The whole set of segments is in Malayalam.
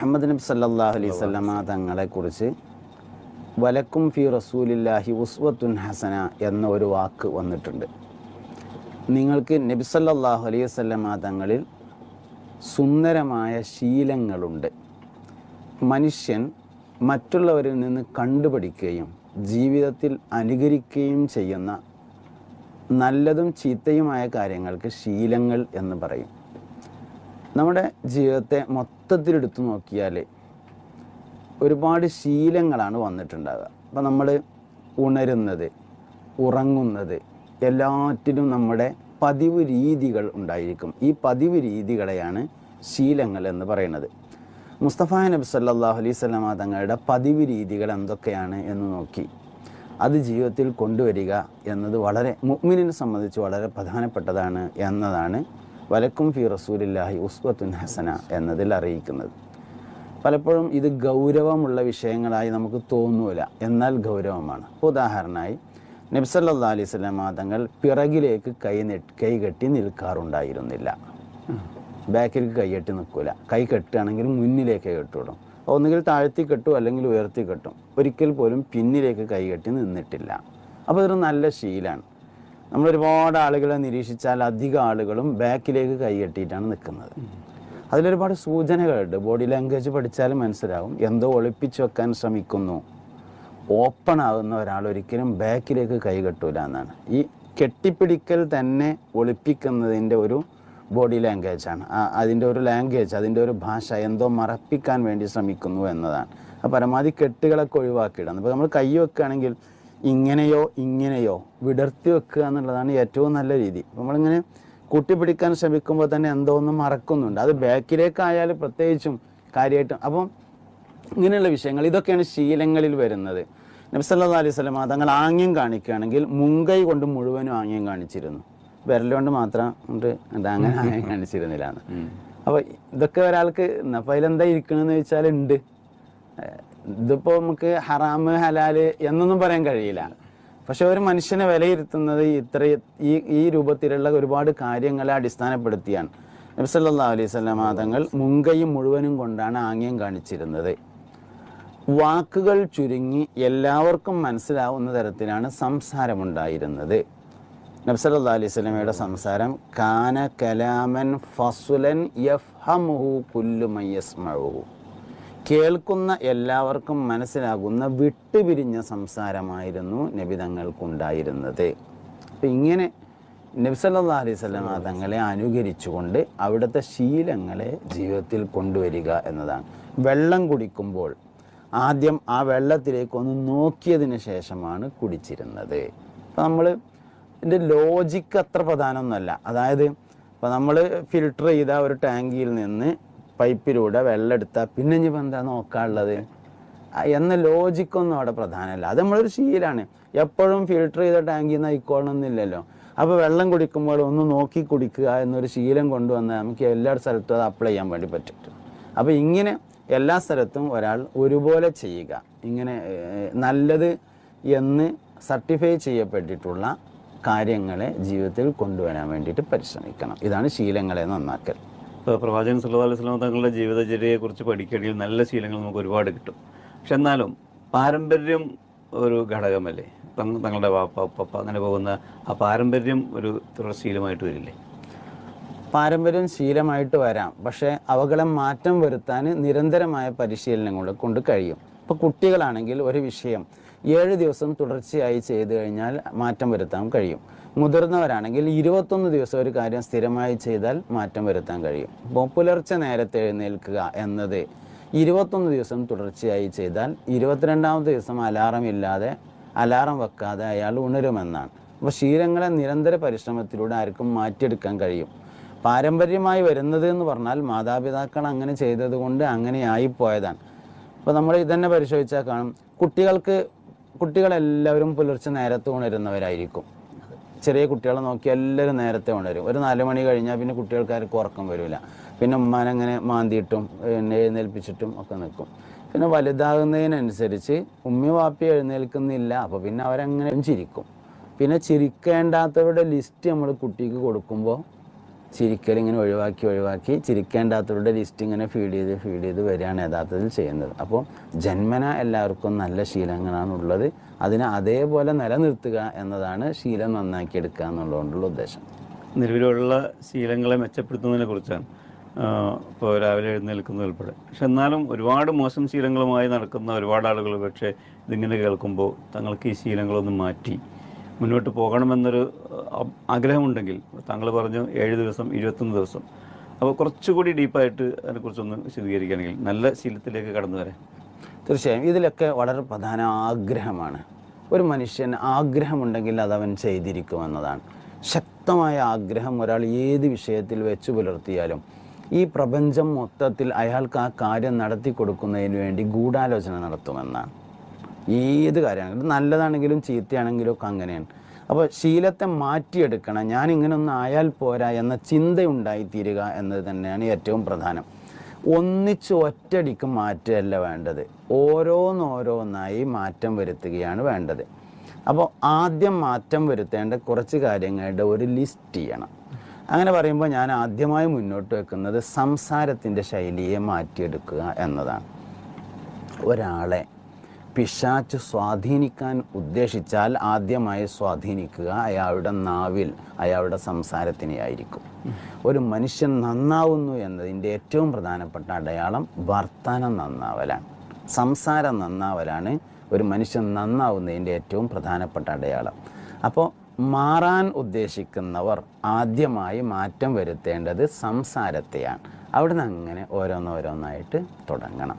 മുഹമ്മദ് നബി സല്ലല്ലാഹു അലൈഹി സ്വല്ലമ തങ്ങളെക്കുറിച്ച് വലക്കും ഫി റസൂലില്ലാഹി ഉസ്വത്തുൻ ഹസന എന്ന ഒരു വാക്ക് വന്നിട്ടുണ്ട്. നിങ്ങൾക്ക് നബി സല്ലാഹു അലൈഹി വസല്ലമ തങ്ങളിൽ സുന്ദരമായ ശീലങ്ങളുണ്ട്. മനുഷ്യൻ മറ്റുള്ളവരിൽ നിന്ന് കണ്ടുപഠിക്കുകയും ജീവിതത്തിൽ അനുകരിക്കുകയും ചെയ്യുന്ന നല്ലതും ചീത്തയുമായ കാര്യങ്ങൾക്ക് ശീലങ്ങൾ എന്ന് പറയും. നമ്മുടെ ജീവിതത്തെ മൊത്തത്തിലെടുത്തു നോക്കിയാൽ ഒരുപാട് ശീലങ്ങളാണ് വന്നിട്ടുണ്ടാവുക. അപ്പം നമ്മൾ ഉണരുന്നത് ഉറങ്ങുന്നത് എല്ലാറ്റിലും നമ്മുടെ പതിവ് രീതികൾ ഉണ്ടായിരിക്കും. ഈ പതിവ് രീതികളെയാണ് ശീലങ്ങൾ എന്ന് പറയുന്നത്. മുസ്തഫ നബി സല്ലാഹു അലൈഹി സ്വലാമ തങ്ങളുടെ പതിവ് രീതികൾ എന്തൊക്കെയാണ് എന്ന് നോക്കി. അത് ജീവിതത്തിൽ കൊണ്ടുവരിക എന്നത് വളരെ മുഗ്മിനെ സംബന്ധിച്ച് വളരെ പ്രധാനപ്പെട്ടതാണ് എന്നതാണ് വലക്കും ഫി റസൂലില്ലാഹി ഉസ്വത്തുൻ ഹസന എന്നതിൽ അറിയിക്കുന്നത്. പലപ്പോഴും ഇത് ഗൗരവമുള്ള വിഷയങ്ങളായി നമുക്ക് തോന്നൂല. എന്നാൽ ഗൗരവമാണ്. ഉദാഹരണമായി നബ്സല്ലാ അലൈഹി സ്വലാം തങ്ങൾ പിറകിലേക്ക് കൈ കൈ കെട്ടി നിൽക്കാറുണ്ടായിരുന്നില്ല. ബാക്കിലേക്ക് കൈകെട്ടി നിൽക്കില്ല കൈ കെട്ടുകയാണെങ്കിൽ മുന്നിലേക്ക് കെട്ടുവിടും. ഒന്നുകിൽ താഴ്ത്തി കെട്ടും അല്ലെങ്കിൽ ഉയർത്തി കെട്ടും. ഒരിക്കൽ പോലും പിന്നിലേക്ക് കൈ കെട്ടി നിന്നിട്ടില്ല. അപ്പോൾ ഇതൊരു നല്ല ശീലമാണ് നമ്മൾ ഒരുപാട് ആളുകളെ നിരീക്ഷിച്ചാൽ അധികം ആളുകളും ബാക്കിലേക്ക് കൈ കെട്ടിയിട്ടാണ് നിൽക്കുന്നത്. അതിലൊരുപാട് സൂചനകളുണ്ട്. ബോഡി ലാംഗ്വേജ് പഠിച്ചാൽ മനസ്സിലാവും. എന്തോ ഒളിപ്പിച്ചു വെക്കാൻ ശ്രമിക്കുന്നു. ഓപ്പൺ ആകുന്ന ഒരാൾ ഒരിക്കലും ബാക്കിലേക്ക് കൈ കെട്ടൂല എന്നാണ്. ഈ കെട്ടിപ്പിടിക്കൽ തന്നെ ഒളിപ്പിക്കുന്നതിന്റെ ഒരു ബോഡി ലാംഗ്വേജാണ് അതിന്റെ ഒരു ലാംഗ്വേജ് അതിന്റെ ഒരു ഭാഷ എന്തോ മറപ്പിക്കാൻ വേണ്ടി ശ്രമിക്കുന്നു എന്നതാണ്. അപ്പോൾ പരമാവധി കെട്ടുകളൊക്കെ ഒഴിവാക്കിയിടാം ഇപ്പോൾ നമ്മൾ കൈ വെക്കുകയാണെങ്കിൽ ഇങ്ങനെയോ ഇങ്ങനെയോ വിടർത്തി വെക്കുക എന്നുള്ളതാണ് ഏറ്റവും നല്ല രീതി. നമ്മളിങ്ങനെ കൂട്ടിപ്പിടിക്കാൻ ശ്രമിക്കുമ്പോൾ തന്നെ എന്തോ ഒന്നും മറക്കുന്നുണ്ട്. അത് ബാക്കിലേക്കായാലും പ്രത്യേകിച്ചും കാര്യമായിട്ടും. അപ്പം ഇങ്ങനെയുള്ള വിഷയങ്ങൾ ഇതൊക്കെയാണ് ശീലങ്ങളിൽ വരുന്നത്. നബ്സല്ലാ അലൈഹി സ്വലമ തങ്ങൾ ആംഗ്യം കാണിക്കുകയാണെങ്കിൽ മുൻകൈ കൊണ്ട് മുഴുവനും ആംഗ്യം കാണിച്ചിരുന്നു. വിരലുകൊണ്ട് മാത്രം കൊണ്ട് എന്താ അങ്ങനെ ആംഗ്യം കാണിച്ചിരുന്നില്ല അപ്പോൾ ഇതൊക്കെ ഒരാൾക്ക് അപ്പോൾ അതിലെന്താ ഇരിക്കണമെന്ന് ചോദിച്ചാൽ ഉണ്ട്. ഇതിപ്പോൾ നമുക്ക് ഹറാമ് ഹലാൽ എന്നൊന്നും പറയാൻ കഴിയില്ല. പക്ഷെ ഒരു മനുഷ്യനെ വിലയിരുത്തുന്നത് ഇത്ര ഈ ഈ രൂപത്തിലുള്ള ഒരുപാട് കാര്യങ്ങളെ അടിസ്ഥാനപ്പെടുത്തിയാണ്. നബ്സല്ലാ അലൈഹി സ്വലാം തങ്ങൾ മുൻകൈയും മുഴുവനും കൊണ്ടാണ് ആംഗ്യം കാണിച്ചിരുന്നത്. വാക്കുകൾ ചുരുങ്ങി എല്ലാവർക്കും മനസ്സിലാവുന്ന തരത്തിലാണ് സംസാരമുണ്ടായിരുന്നത്. നബ്സല്ലാ അലൈഹി സ്വലമയുടെ സംസാരം കാന കലാമൻ ഫസുലൻ യഫ്ഹമുഹു കുല്ലു മയ്യസ്മഹു കേൾക്കുന്ന എല്ലാവർക്കും മനസ്സിലാകുന്ന വിട്ടുപിരിഞ്ഞ സംസാരമായിരുന്നു നബി തങ്ങൾക്കുണ്ടായിരുന്നത്. അപ്പം ഇങ്ങനെ നബ്സല്ലാ അലൈഹി സ്വലമ തങ്ങളെ അനുകരിച്ചുകൊണ്ട് അവിടുത്തെ ശീലങ്ങളെ ജീവിതത്തിൽ കൊണ്ടുവരിക എന്നതാണ്. വെള്ളം കുടിക്കുമ്പോൾ ആദ്യം ആ വെള്ളത്തിലേക്ക് ഒന്ന് നോക്കിയതിന് ശേഷമാണ് കുടിച്ചിരുന്നത്. അപ്പം നമ്മൾ ഇതിന്റെ ലോജിക്ക് അത്ര പ്രധാനമൊന്നുമല്ല. അതായത് ഇപ്പം നമ്മൾ ഫിൽട്ടർ ചെയ്ത ഒരു ടാങ്കിയിൽ നിന്ന് പൈപ്പിലൂടെ വെള്ളം എടുത്താൽ പിന്നെ ഇനിയിപ്പോൾ എന്താ നോക്കാനുള്ളത്? എന്ന ലോജിക്കൊന്നും അവിടെ പ്രധാനമല്ല. അത് നമ്മളൊരു ശീലമാണ് എപ്പോഴും ഫിൽട്ടർ ചെയ്ത ടാങ്കിൽ നിന്ന് ആയിക്കോളണമെന്നില്ലല്ലോ അപ്പോൾ വെള്ളം കുടിക്കുമ്പോൾ ഒന്ന് നോക്കി കുടിക്കുക എന്നൊരു ശീലം കൊണ്ടുവന്നാൽ നമുക്ക് എല്ലാ സ്ഥലത്തും അത് അപ്ലൈ ചെയ്യാൻ വേണ്ടി പറ്റും. അപ്പോൾ ഇങ്ങനെ എല്ലാ സ്ഥലത്തും ഒരാൾ ഒരുപോലെ ചെയ്യുക. ഇങ്ങനെ നല്ലത് എന്ന് സർട്ടിഫൈ ചെയ്യപ്പെട്ടിട്ടുള്ള കാര്യങ്ങളെ ജീവിതത്തിൽ കൊണ്ടുവരാൻ വേണ്ടിയിട്ട് പരിശ്രമിക്കണം. ഇതാണ് ശീലങ്ങളെ നന്നാക്കൽ. പ്രവാചകൻ സല്ലല്ലാഹു അലൈഹി സ്വലാം തങ്ങളുടെ ജീവിതചര്യയെക്കുറിച്ച് പഠിക്കുകയാണെങ്കിൽ നല്ല ശീലങ്ങൾ നമുക്ക് ഒരുപാട് കിട്ടും. പക്ഷെ എന്നാലും പാരമ്പര്യം ഒരു ഘടകമല്ലേ? തങ്ങ- തങ്ങളുടെ വാപ്പ ഉപ്പ അങ്ങനെ പോകുന്ന ആ പാരമ്പര്യം ഒരു തുടർശീലമായിട്ട് വരില്ലേ? പാരമ്പര്യം ശീലമായിട്ട് വരാം. പക്ഷേ അവകളെ മാറ്റം വരുത്താൻ നിരന്തരമായ പരിശീലനം കൊണ്ട് കഴിയും. ഇപ്പോൾ കുട്ടികളാണെങ്കിൽ ഒരു വിഷയം ഏഴ് ദിവസം തുടർച്ചയായി ചെയ്തു കഴിഞ്ഞാൽ മാറ്റം വരുത്താൻ കഴിയും. മുതിർന്നവരാണെങ്കിൽ ഇരുപത്തൊന്ന് ദിവസം ഒരു കാര്യം സ്ഥിരമായി ചെയ്താൽ മാറ്റം വരുത്താൻ കഴിയും. ഇപ്പോൾ പുലർച്ചെ നേരത്തെ എഴുന്നേൽക്കുക എന്നത് ഇരുപത്തൊന്ന് ദിവസം തുടർച്ചയായി ചെയ്താൽ ഇരുപത്തിരണ്ടാമത്തെ ദിവസം അലാറം ഇല്ലാതെ അലാറം വെക്കാതെ അയാൾ ഉണരുമെന്നാണ്. അപ്പോൾ ശീലങ്ങളെ നിരന്തര പരിശ്രമത്തിലൂടെ ആർക്കും മാറ്റിയെടുക്കാൻ കഴിയും. പാരമ്പര്യമായി വരുന്നത് എന്ന് പറഞ്ഞാൽ മാതാപിതാക്കൾ അങ്ങനെ ചെയ്തത് കൊണ്ട് അങ്ങനെ ആയിപ്പോയതാണ്. അപ്പോൾ നമ്മൾ ഇതന്നെ പരിശോധിച്ചാൽ കാണും. കുട്ടികൾക്ക് കുട്ടികളെല്ലാവരും പുലർച്ചെ നേരത്തെ ഉണരുന്നവരായിരിക്കും. ചെറിയ കുട്ടികളെ നോക്കി എല്ലാവരും നേരത്തെ ഉണരും ഒരു നാല് മണി കഴിഞ്ഞാൽ പിന്നെ കുട്ടികൾക്കാർക്ക് ഉറക്കം വരില്ല പിന്നെ ഉമ്മാനങ്ങനെ മാന്തിയിട്ടും പിന്നെ എഴുന്നേൽപ്പിച്ചിട്ടും ഒക്കെ നിൽക്കും പിന്നെ വലുതാകുന്നതിനനുസരിച്ച് ഉമ്മി വാപ്പി എഴുന്നേൽക്കുന്നില്ല അപ്പോൾ പിന്നെ അവരങ്ങനെ ചിരിക്കും. പിന്നെ ചിരിക്കേണ്ടാത്തവരുടെ ലിസ്റ്റ് നമ്മൾ കുട്ടിക്ക് കൊടുക്കുമ്പോൾ ചിരിക്കൽ ഇങ്ങനെ ഒഴിവാക്കി ഒഴിവാക്കി ചിരിക്കേണ്ടാത്തവരുടെ ലിസ്റ്റ് ഇങ്ങനെ ഫീഡ് ചെയ്ത് ഫീഡ് ചെയ്ത് വരികയാണ് യഥാർത്ഥത്തിൽ ചെയ്യുന്നത്. അപ്പോൾ ജന്മന എല്ലാവർക്കും നല്ല ശീലങ്ങളാണ് ഉള്ളത്. അതിനെ അതേപോലെ നിലനിർത്തുക എന്നതാണ് ശീലം നന്നാക്കി എടുക്കുക എന്നുള്ളതുകൊണ്ടുള്ള ഉദ്ദേശം. നിലവിലുള്ള ശീലങ്ങളെ മെച്ചപ്പെടുത്തുന്നതിനെ കുറിച്ചാണ് ഇപ്പോൾ രാവിലെ എഴുന്നേൽക്കുന്നത് ഉൾപ്പെടെ. പക്ഷെ എന്നാലും ഒരുപാട് മോശം ശീലങ്ങളുമായി നടക്കുന്ന ഒരുപാട് ആളുകൾ പക്ഷേ ഇതിങ്ങനെ കേൾക്കുമ്പോൾ തങ്ങൾക്ക് ഈ ശീലങ്ങളൊന്ന് മാറ്റി മുന്നോട്ട് പോകണമെന്നൊരു ആഗ്രഹമുണ്ടെങ്കിൽ താങ്കൾ പറഞ്ഞു ഏഴ് ദിവസം ഇരുപത്തൊന്ന് ദിവസം. അപ്പോൾ കുറച്ചുകൂടി ഡീപ്പായിട്ട് അതിനെക്കുറിച്ചൊന്ന് വിശദീകരിക്കുകയാണെങ്കിൽ നല്ല ശീലത്തിലേക്ക് കടന്നു വരാൻ തീർച്ചയായും. ഇതിലൊക്കെ വളരെ പ്രധാന ആഗ്രഹമാണ്. ഒരു മനുഷ്യൻ ആഗ്രഹമുണ്ടെങ്കിൽ അതവൻ ചെയ്തിരിക്കുമെന്നതാണ്. ശക്തമായ ആഗ്രഹം ഒരാൾ ഏത് വിഷയത്തിൽ വെച്ച് പുലർത്തിയാലും ഈ പ്രപഞ്ചം മൊത്തത്തിൽ അയാൾക്ക് ആ കാര്യം നടത്തി കൊടുക്കുന്നതിന് വേണ്ടി ഗൂഢാലോചന നടത്തുമെന്നാണ്. ഏത് കാര്യമാണെങ്കിലും നല്ലതാണെങ്കിലും ചീത്തയാണെങ്കിലും ഒക്കെ അങ്ങനെയാണ്. അപ്പോൾ ശീലത്തെ മാറ്റിയെടുക്കണം. ഞാൻ ഇങ്ങനൊന്നും ആയാൽ പോരാ എന്ന ചിന്തയുണ്ടായിത്തീരുക എന്നത് തന്നെയാണ് ഏറ്റവും പ്രധാനം. ഒന്നിച്ച് ഒറ്റടിക്ക് മാറ്റുകയല്ല വേണ്ടത്. ഓരോന്നോരോന്നായി മാറ്റം വരുത്തുകയാണ് വേണ്ടത്. അപ്പോൾ ആദ്യം മാറ്റം വരുത്തേണ്ട കുറച്ച് കാര്യങ്ങളുടെ ഒരു ലിസ്റ്റ് ചെയ്യണം. അങ്ങനെ പറയുമ്പോൾ ഞാൻ ആദ്യമായി മുന്നോട്ട് വെക്കുന്നത് സംസാരത്തിന്റെ ശൈലിയെ മാറ്റിയെടുക്കുക എന്നതാണ്. ഒരാളെ പിശാച്ച് സ്വാധീനിക്കാൻ ഉദ്ദേശിച്ചാൽ ആദ്യമായി സ്വാധീനിക്കുക അയാളുടെ നാവിൽ അയാളുടെ സംസാരത്തിനെയായിരിക്കും ഒരു മനുഷ്യൻ നന്നാവുന്നു എന്നതിന്റെ ഏറ്റവും പ്രധാനപ്പെട്ട അടയാളം വർത്താനം നന്നാവലാണ്. സംസാരം നന്നാവലാണ് ഒരു മനുഷ്യൻ നന്നാവുന്നതിന്റെ ഏറ്റവും പ്രധാനപ്പെട്ട അടയാളം. അപ്പോൾ മാറാൻ ഉദ്ദേശിക്കുന്നവർ ആദ്യമായി മാറ്റം വരുത്തേണ്ടത് സംസാരത്തെയാണ്. അവിടുന്ന് അങ്ങനെ ഓരോന്നോരോന്നായിട്ട് തുടങ്ങണം.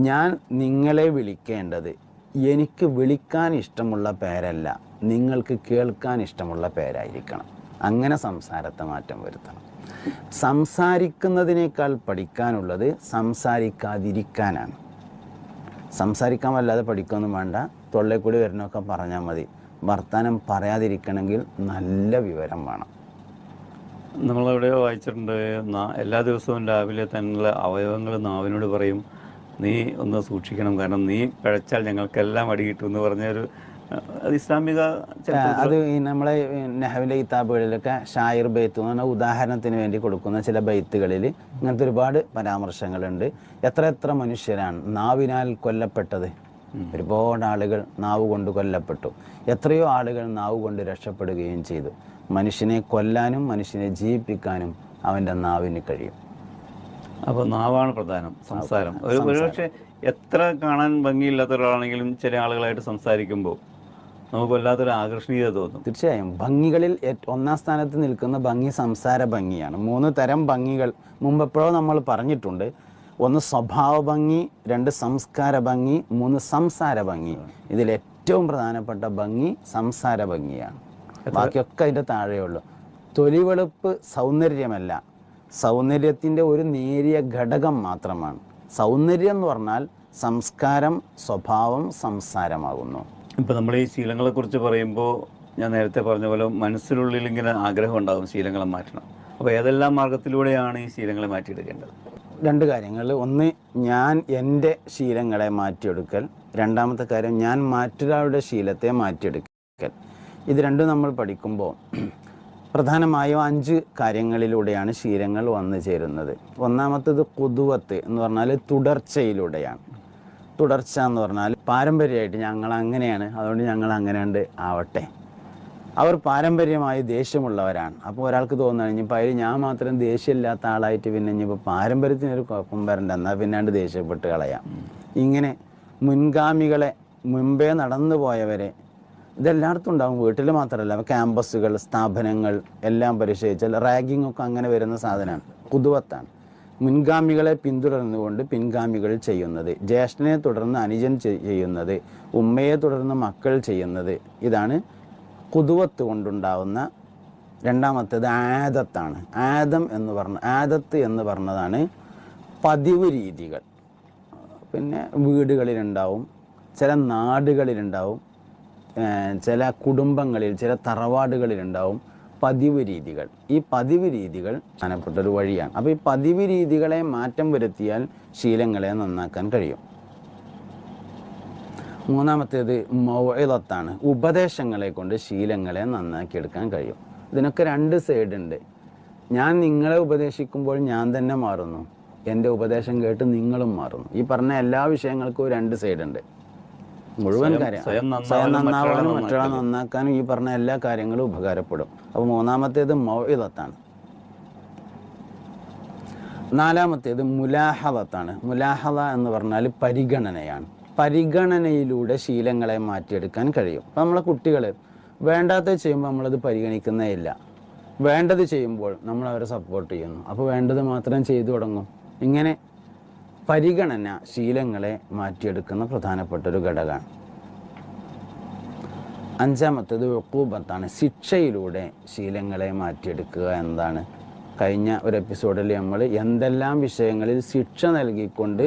ഞാൻ നിങ്ങളെ വിളിക്കേണ്ടത് എനിക്ക് വിളിക്കാൻ ഇഷ്ടമുള്ള പേരല്ല നിങ്ങൾക്ക് കേൾക്കാൻ ഇഷ്ടമുള്ള പേരായിരിക്കണം. അങ്ങനെ സംസാരത്തെ മാറ്റം വരുത്തണം. സംസാരിക്കുന്നതിനേക്കാൾ പഠിക്കാനുള്ളത് സംസാരിക്കാതിരിക്കാനാണ്. സംസാരിക്കാൻ വല്ലാതെ പഠിക്കൊന്നും വേണ്ട. തൊള്ളേക്കൂടി വരുന്നൊക്കെ പറഞ്ഞാൽ മതി. വർത്തമാനം പറയാതിരിക്കണമെങ്കിൽ നല്ല വിവരം വേണം. നമ്മളെവിടെയോ വായിച്ചിട്ടുണ്ട് എല്ലാ ദിവസവും രാവിലെ തന്നെയുള്ള അവയവങ്ങൾ നാവിനോട് പറയും. നീ ഒന്ന് സൂക്ഷിക്കണം. കാരണം നീ പിഴച്ചാൽ ഞങ്ങൾക്കെല്ലാം അടി കിട്ടും എന്ന് പറഞ്ഞൊരു അത് ഇസ്ലാമിക അത് നമ്മളെ നെഹ്വിലെ കിതാബുകളിലൊക്കെ ഷായർ ബെയ്ത്ത് എന്ന് പറഞ്ഞ ഉദാഹരണത്തിന് വേണ്ടി കൊടുക്കുന്ന ചില ബെയ്ത്തുകളിൽ ഇങ്ങനത്തെ ഒരുപാട് പരാമർശങ്ങളുണ്ട്. എത്ര എത്ര മനുഷ്യരാണ് നാവിനാൽ കൊല്ലപ്പെട്ടത്. ഒരുപാട് ആളുകൾ നാവ് കൊണ്ട് കൊല്ലപ്പെട്ടു. എത്രയോ ആളുകൾ നാവ് കൊണ്ട് രക്ഷപ്പെടുകയും ചെയ്തു. മനുഷ്യനെ കൊല്ലാനും മനുഷ്യനെ ജീവിപ്പിക്കാനും അവന്റെ നാവിന് കഴിയും. അപ്പോൾ നാവാണ് പ്രധാനം സംസാരം. ഒരു ഒരുപക്ഷെ എത്ര കാണാൻ ഭംഗിയില്ലാത്ത ഒരാളാണെങ്കിലും ചില ആളുകളായിട്ട് സംസാരിക്കുമ്പോൾ നമുക്ക് വല്ലാത്തൊരു ആകർഷണീയത തോന്നും. തീർച്ചയായും. ഭംഗികളിൽ ഒന്നാം സ്ഥാനത്ത് നിൽക്കുന്ന ഭംഗി സംസാര ഭംഗിയാണ്. മൂന്ന് തരം ഭംഗികൾ മുമ്പെപ്പോഴോ നമ്മൾ പറഞ്ഞിട്ടുണ്ട്. ഒന്ന് സ്വഭാവ ഭംഗി രണ്ട് സംസ്കാര ഭംഗി മൂന്ന് സംസാര ഭംഗി. ഇതിൽ ഏറ്റവും പ്രധാനപ്പെട്ട ഭംഗി സംസാര ഭംഗിയാണ്. ബാക്കിയൊക്കെ അതിന്റെ താഴെയുള്ളൂ. തൊലിവെളുപ്പ് സൗന്ദര്യമല്ല. സൗന്ദര്യത്തിന്റെ ഒരു നേരിയ ഘടകം മാത്രമാണ്. സൗന്ദര്യം എന്ന് പറഞ്ഞാൽ സംസ്കാരം സ്വഭാവം സംസാരമാകുന്നു. ഇപ്പം നമ്മൾ ഈ ശീലങ്ങളെക്കുറിച്ച് പറയുമ്പോൾ ഞാൻ നേരത്തെ പറഞ്ഞ പോലെ മനസ്സിനുള്ളിൽ ഇങ്ങനെ ആഗ്രഹം ഉണ്ടാകും ശീലങ്ങളെ മാറ്റണം. അപ്പോൾ ഏതെല്ലാം മാർഗത്തിലൂടെയാണ് ഈ ശീലങ്ങളെ മാറ്റിയെടുക്കേണ്ടത്? രണ്ട് കാര്യങ്ങൾ. ഒന്ന് ഞാൻ എന്റെ ശീലങ്ങളെ മാറ്റിയെടുക്കൽ. രണ്ടാമത്തെ കാര്യം ഞാൻ മറ്റൊരാളുടെ ശീലത്തെ മാറ്റിയെടുക്കൽ. ഇത് രണ്ടും നമ്മൾ പഠിക്കുമ്പോൾ പ്രധാനമായും അഞ്ച് കാര്യങ്ങളിലൂടെയാണ് ശീലങ്ങൾ വന്നു ചേരുന്നത്. ഒന്നാമത്തത് കൊതുവത്ത് എന്ന് പറഞ്ഞാൽ തുടർച്ചയിലൂടെയാണ്. തുടർച്ച എന്ന് പറഞ്ഞാൽ പാരമ്പര്യമായിട്ട് ഞങ്ങൾ അങ്ങനെയാണ് അതുകൊണ്ട് ഞങ്ങൾ അങ്ങനെയുണ്ട് ആവട്ടെ. അവർ പാരമ്പര്യമായി ദേഷ്യമുള്ളവരാണ്. അപ്പോൾ ഒരാൾക്ക് തോന്നുകയാണ് ഇനിയിപ്പോൾ അതിൽ ഞാൻ മാത്രം ദേഷ്യമില്ലാത്ത ആളായിട്ട് പിന്നെ ഇനിയിപ്പോൾ പാരമ്പര്യത്തിനൊരു കുഴപ്പം വരണ്ട. എന്നാൽ പിന്നാണ്ട് ദേഷ്യപ്പെട്ട് കളയാം. ഇങ്ങനെ മുൻഗാമികളെ മുൻപേ നടന്നു പോയവരെ ഇതെല്ലായിടത്തും ഉണ്ടാകും വീട്ടിൽ മാത്രമല്ല ക്യാമ്പസുകൾ സ്ഥാപനങ്ങൾ എല്ലാം പരിശോധിച്ചാൽ റാഗിംഗ് ഒക്കെ അങ്ങനെ വരുന്ന സാധനമാണ് കുതുവത്താണ് മുൻഗാമികളെ പിന്തുടർന്നുകൊണ്ട് പിൻഗാമികൾ ചെയ്യുന്നത് ജ്യേഷ്ഠനെ തുടർന്ന് അനുജൻ ചെയ്യുന്നത് ഉമ്മയെ തുടർന്ന് മക്കൾ ചെയ്യുന്നത് ഇതാണ് കുതുവത്ത് കൊണ്ടുണ്ടാവുന്ന രണ്ടാമത്തേത് ആദത്താണ്. ആദം എന്ന് പറഞ്ഞ ആദത്ത് എന്ന് പറഞ്ഞതാണ് പതിവ് രീതികൾ. പിന്നെ വീടുകളിലുണ്ടാവും ചില നാടുകളിലുണ്ടാവും ചില കുടുംബങ്ങളിൽ ചില തറവാടുകളിലുണ്ടാവും പതിവ് രീതികൾ. ഈ പതിവ് രീതികൾ പ്രധാനപ്പെട്ട ഒരു വഴിയാണ്. അപ്പോൾ ഈ പതിവ് രീതികളെ മാറ്റം വരുത്തിയാൽ ശീലങ്ങളെ നന്നാക്കാൻ കഴിയും. മൂന്നാമത്തേത് മൗഇളത്താണ് ഉപദേശങ്ങളെ കൊണ്ട് ശീലങ്ങളെ നന്നാക്കിയെടുക്കാൻ കഴിയും. ഇതിനൊക്കെ രണ്ട് സൈഡ് ഉണ്ട്. ഞാൻ നിങ്ങളെ ഉപദേശിക്കുമ്പോൾ ഞാൻ തന്നെ മാറുന്നു. എന്റെ ഉപദേശം കേട്ട് നിങ്ങളും മാറുന്നു. ഈ പറഞ്ഞ എല്ലാ വിഷയങ്ങൾക്കും രണ്ട് സൈഡ് ഉണ്ട്. മുഴുവൻ സ്വയം- കാര്യം. സ്വയം സ്വയം നന്നാവാനും മറ്റൊരാളെ മറ്റൊരാളെ നന്നാക്കാനും ഈ പറഞ്ഞ എല്ലാ കാര്യങ്ങളും ഉപകാരപ്പെടും. അപ്പോൾ മൂന്നാമത്തേത് മൗഇദത്താണ്. നാലാമത്തേത് മുലാഹവത്താണ്. മുലാഹവ എന്ന് പറഞ്ഞാൽ പരിഗണനയാണ്. പരിഗണനയിലൂടെ ശീലങ്ങളെ മാറ്റിയെടുക്കാൻ കഴിയും. അപ്പം നമ്മളെ കുട്ടികൾ വേണ്ടാത്തത് ചെയ്യുമ്പോൾ നമ്മളത് പരിഗണിക്കുന്നേ ഇല്ല. വേണ്ടത് ചെയ്യുമ്പോൾ നമ്മൾ അവരെ സപ്പോർട്ട് ചെയ്യുന്നു. അപ്പോൾ വേണ്ടത് മാത്രം ചെയ്തു തുടങ്ങും. ഇങ്ങനെ പരിഗണന ശീലങ്ങളെ മാറ്റിയെടുക്കുന്ന പ്രധാനപ്പെട്ട ഒരു ഘടകമാണ്. അഞ്ചാമത്തേത് ഒക്കൂബത്താണ് ശിക്ഷയിലൂടെ ശീലങ്ങളെ മാറ്റിയെടുക്കുക എന്നതാണ്. കഴിഞ്ഞ ഒരു എപ്പിസോഡിൽ നമ്മൾ എന്തെല്ലാം വിഷയങ്ങളിൽ ശിക്ഷ നൽകിക്കൊണ്ട്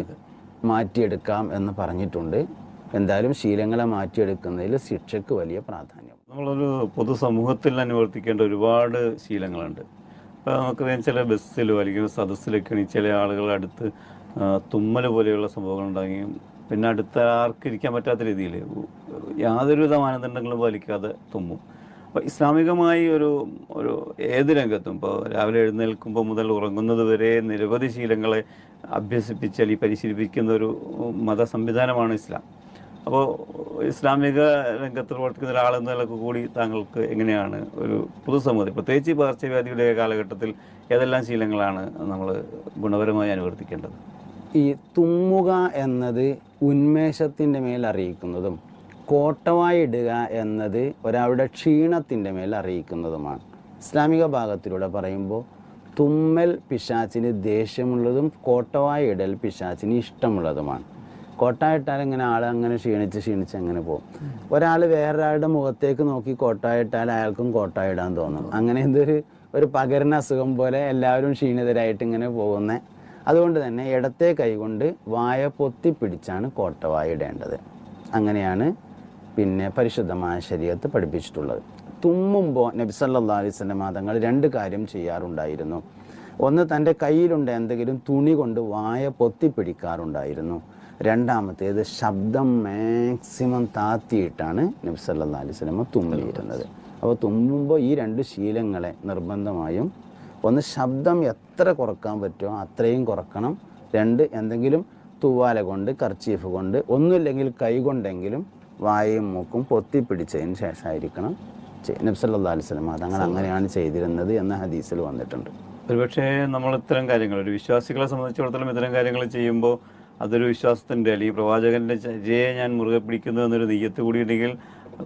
മാറ്റിയെടുക്കാം എന്ന് പറഞ്ഞിട്ടുണ്ട്. എന്തായാലും ശീലങ്ങളെ മാറ്റിയെടുക്കുന്നതിൽ ശിക്ഷയ്ക്ക് വലിയ പ്രാധാന്യം. നമ്മളൊരു പൊതുസമൂഹത്തിൽ അനുവർത്തിക്കേണ്ട ഒരുപാട് ശീലങ്ങളുണ്ട്. ഇപ്പോൾ നമുക്കറിയാം ചില ബസ്സിലോ അല്ലെങ്കിൽ സദസ്സിലൊക്കെ ചില ആളുകളുടെ അടുത്ത് തുമ്മൽ പോലെയുള്ള സംഭവങ്ങൾ ഉണ്ടാകുകയും പിന്നെ അടുത്ത ആർക്ക് ഇരിക്കാൻ പറ്റാത്ത രീതിയിൽ യാതൊരുവിധ മാനദണ്ഡങ്ങളും പാലിക്കാതെ തുമ്മും. അപ്പോൾ ഇസ്ലാമികമായി ഒരു ഒരു ഏത് രംഗത്തും ഇപ്പോൾ രാവിലെ എഴുന്നേൽക്കുമ്പോൾ മുതൽ ഉറങ്ങുന്നത് വരെ നിരവധി ശീലങ്ങളെ അഭ്യസിപ്പിച്ച് അല്ലെങ്കിൽ പരിശീലിപ്പിക്കുന്ന ഒരു മത സംവിധാനമാണ് ഇസ്ലാം. അപ്പോൾ ഇസ്ലാമിക രംഗത്ത് പ്രവർത്തിക്കുന്ന ഒരാളെന്ന നിലയ്ക്ക് കൂടി താങ്കൾക്ക് എങ്ങനെയാണ് ഒരു പൊതുസമൂഹത്തിൽ പ്രത്യേകിച്ച് പകർച്ചവ്യാധിയുടെ കാലഘട്ടത്തിൽ ഏതെല്ലാം ശീലങ്ങളാണ് നമ്മൾ ഗുണപരമായി അനുവർത്തിക്കേണ്ടത്? ഈ തുമ്മുക എന്നത് ഉന്മേഷത്തിന്റെ മേൽ അറിയിക്കുന്നതും കോട്ടവായിടുക എന്നത് ഒരാളുടെ ക്ഷീണത്തിന്റെ മേൽ അറിയിക്കുന്നതുമാണ്. ഇസ്ലാമിക ഭാഗത്തിലൂടെ പറയുമ്പോൾ തുമ്മൽ പിശാച്ചിന് ദേഷ്യമുള്ളതും കോട്ടവായിടൽ പിശാച്ചിന് ഇഷ്ടമുള്ളതുമാണ്. കോട്ടായിട്ടാൽ ഇങ്ങനെ ആൾ അങ്ങനെ ക്ഷീണിച്ച് ക്ഷീണിച്ച് അങ്ങനെ പോകും. ഒരാൾ വേറൊരാളുടെ മുഖത്തേക്ക് നോക്കി കോട്ടായിട്ടാൽ അയാൾക്കും കോട്ടായിടാൻ തോന്നും. അങ്ങനെ ഇതൊരു ഒരു പകരുന്ന അസുഖം പോലെ എല്ലാവരും ക്ഷീണിതരായിട്ട് ഇങ്ങനെ പോകുന്ന അതുകൊണ്ട് തന്നെ ഇടത്തെ കൈകൊണ്ട് വായ പൊത്തിപ്പിടിച്ചാണ് കോട്ടവായ ഇടേണ്ടത്. അങ്ങനെയാണ് പിന്നെ പരിശുദ്ധമായ ശരീരത്ത് പഠിപ്പിച്ചിട്ടുള്ളത്. തുമ്മുമ്പോൾ നബി സല്ലല്ലാഹു അലൈഹി തങ്ങൾ രണ്ട് കാര്യം ചെയ്യാറുണ്ടായിരുന്നു. ഒന്ന് തന്റെ കയ്യിലുണ്ട് എന്തെങ്കിലും തുണി കൊണ്ട് വായ പൊത്തിപ്പിടിക്കാറുണ്ടായിരുന്നു രണ്ടാമത്തേത് ശബ്ദം മാക്സിമം താത്തിയിട്ടാണ് നബി വസല്ലം തുമ്മിയിരുന്നത്. അപ്പോൾ തുമ്മുമ്പോൾ ഈ രണ്ട് ശീലങ്ങളെ നിർബന്ധമായും ഒന്ന് ശബ്ദം എത്ര കുറയ്ക്കാൻ പറ്റുമോ അത്രയും കുറക്കണം. രണ്ട് എന്തെങ്കിലും തൂവാല കൊണ്ട് കർച്ചീഫ് കൊണ്ട് ഒന്നുമില്ലെങ്കിൽ കൈ കൊണ്ടെങ്കിലും വായയും മൂക്കും പൊത്തിപ്പിടിച്ചതിന് ശേഷമായിരിക്കണം നബ്സല്ലാ അലിസ്ലം അതങ്ങൾ അങ്ങനെയാണ് ചെയ്തിരുന്നത് എന്ന ഹദീസിൽ വന്നിട്ടുണ്ട്. ഒരുപക്ഷെ നമ്മൾ ഇത്തരം കാര്യങ്ങൾ ഒരു വിശ്വാസികളെ സംബന്ധിച്ചിടത്തോളം ഇത്തരം കാര്യങ്ങൾ ചെയ്യുമ്പോൾ അതൊരു വിശ്വാസത്തിന്റെ അല്ലെങ്കിൽ പ്രവാചകന്റെ ചര്യയെ ഞാൻ മുറുകെ പിടിക്കുന്നു എന്നൊരു നെയ്യത്ത് കൂടി ഉണ്ടെങ്കിൽ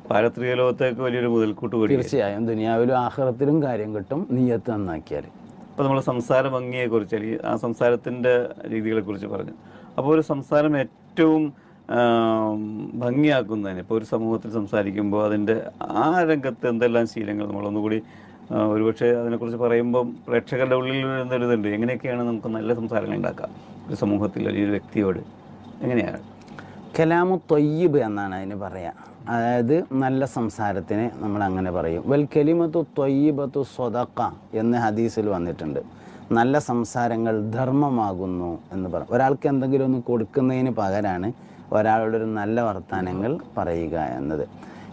പാരത്രിക ലോകത്തേക്ക് വലിയൊരു മുതൽക്കൂട്ട് കൂടി തീർച്ചയായും. ദുനിയാവിലും ആഹ്റത്തിലും കാര്യം കിട്ടും. നീയത്ത് നന്നാക്കിയാൽ അപ്പോൾ നമ്മൾ സംസാര ഭംഗിയെക്കുറിച്ച് അല്ലെങ്കിൽ ആ സംസാരത്തിന്റെ രീതികളെ കുറിച്ച് പറഞ്ഞു. അപ്പോൾ ഒരു സംസാരം ഏറ്റവും ഭംഗിയാക്കുന്നതിന് ഇപ്പോൾ ഒരു സമൂഹത്തിൽ സംസാരിക്കുമ്പോൾ അതിന്റെ ആ രംഗത്ത് എന്തെല്ലാം ശീലങ്ങൾ നമ്മളൊന്നുകൂടി ഒരുപക്ഷെ അതിനെക്കുറിച്ച് പറയുമ്പോൾ പ്രേക്ഷകരുടെ ഉള്ളിൽ വരുന്നൊരിതുണ്ട് എങ്ങനെയൊക്കെയാണ് നമുക്ക് നല്ല സംസാരങ്ങൾ ഉണ്ടാക്കാം? ഒരു സമൂഹത്തിൽ അല്ലെങ്കിൽ ഒരു വ്യക്തിയോട്. എങ്ങനെയാണ്? കലാമു തൊയ്യബ് എന്നാണ് അതിന് പറയുക അതായത് നല്ല സംസാരത്തിനെ നമ്മൾ അങ്ങനെ പറയും. വെൽ കലിമത്തു തൊയ്യബത്തു സ്വതക്ക എന്ന് ഹദീസിൽ വന്നിട്ടുണ്ട്. നല്ല സംസാരങ്ങൾ ധർമ്മമാകുന്നു എന്ന് പറയും ഒരാൾക്ക് എന്തെങ്കിലും ഒന്ന് കൊടുക്കുന്നതിന് പകരമാണ് ഒരാളുടെ ഒരു നല്ല വർത്തമാനങ്ങൾ പറയുക എന്നത്.